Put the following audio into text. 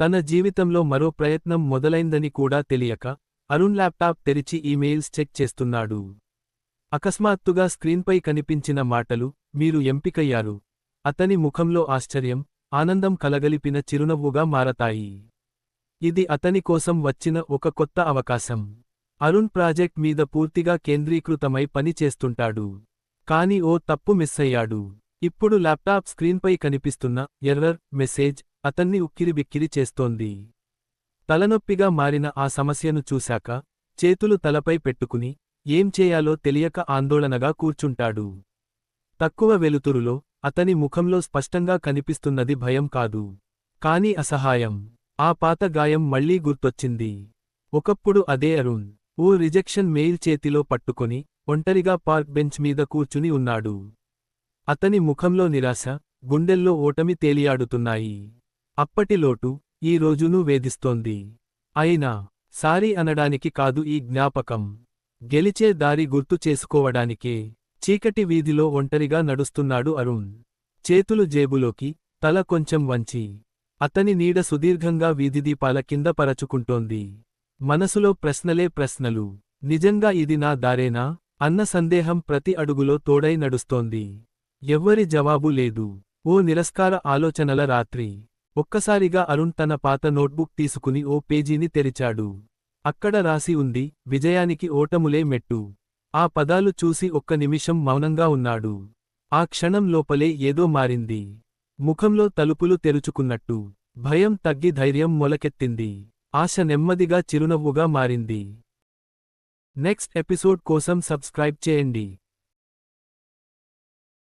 తన జీవితంలో మరో ప్రయత్నం మొదలైందని కూడా తెలియక అరుణ్ ల్యాప్టాప్ తెరిచి ఈమెయిల్స్ చెక్ చేస్తున్నాడు. అకస్మాత్తుగా స్క్రీన్పై కనిపించిన మాటలు మీరు ఎంపికయ్యారు. అతని ముఖంలో ఆశ్చర్యం ఆనందం కలగలిపిన చిరునవ్వుగా మారతాయి. ఇది అతని కోసం వచ్చిన ఒక కొత్త అవకాశం. అరుణ్ ప్రాజెక్ట్ మీద పూర్తిగా కేంద్రీకృతమై పని చేస్తుంటాడు. కాని ఓ తప్పు మిస్సయ్యాడు ఇప్పుడు ల్యాప్టాప్ స్క్రీన్పై కనిపిస్తున్న ఎర్రర్ మెసేజ్ అతన్ని ఉక్కిరిబిక్కిరి చేస్తోంది. తలనొప్పిగా మారిన ఆ సమస్యను చూశాక చేతులు తలపై పెట్టుకుని ఏం చేయాలో తెలియక ఆందోళనగా కూర్చుంటాడు. తక్కువ వెలుతురులో అతని ముఖంలో స్పష్టంగా కనిపిస్తున్నది భయం కాదు. కాని అసహాయం. ఆ పాత గాయం మళ్ళీ గుర్తొచ్చింది. ఒకప్పుడు అదే అరుణ్. ఓ రిజెక్షన్ మెయిల్ చేతిలో పట్టుకొని ఒంటరిగా పార్క్ బెంచ్ మీద కూర్చుని ఉన్నాడు. అతని ముఖంలో నిరాశ గుండెల్లో ఓటమి తేలియాడుతున్నాయి. అప్పటిలోటు ఈ రోజునూ వేధిస్తోంది. అయినా సారీ అనడానికి కాదు ఈ జ్ఞాపకం. గెలిచే దారి గుర్తు చేసుకోవడానికే చీకటి వీధిలో ఒంటరిగా నడుస్తున్నాడు అరుణ్. చేతులు జేబులోకి తల కొంచెం వంచి. అతని నీడ సుదీర్ఘంగా వీధిదీపాల కింద పరచుకుంటోంది. మనసులో ప్రశ్నలే ప్రశ్నలు. నిజంగా ఇది నా దారేనా? అన్న సందేహం ప్రతి అడుగులో తోడై నడుస్తోంది. ఎవ్వరి జవాబు లేదు. ఓ నిరస్కార ఆలోచనల రాత్రి. ఒక్కసారిగా అరుణ్ తన పాత నోట్బుక్ తీసుకుని ఓ పేజీని తెరిచాడు. అక్కడ రాసి ఉంది విజయానికి ఓటములే మెట్టు ఆ పదాలు చూసి ఒక్క నిమిషం మౌనంగా ఉన్నాడు. ఆ క్షణం లోపలే ఏదో మారింది. ముఖంలో తలుపులు తెరుచుకున్నట్టు. భయం తగ్గి ధైర్యం మొలకెత్తింది. ఆశ నెమ్మదిగా చిరునవ్వుగా మారింది. నెక్స్ట్ ఎపిసోడ్ కోసం సబ్స్క్రైబ్ చేయండి.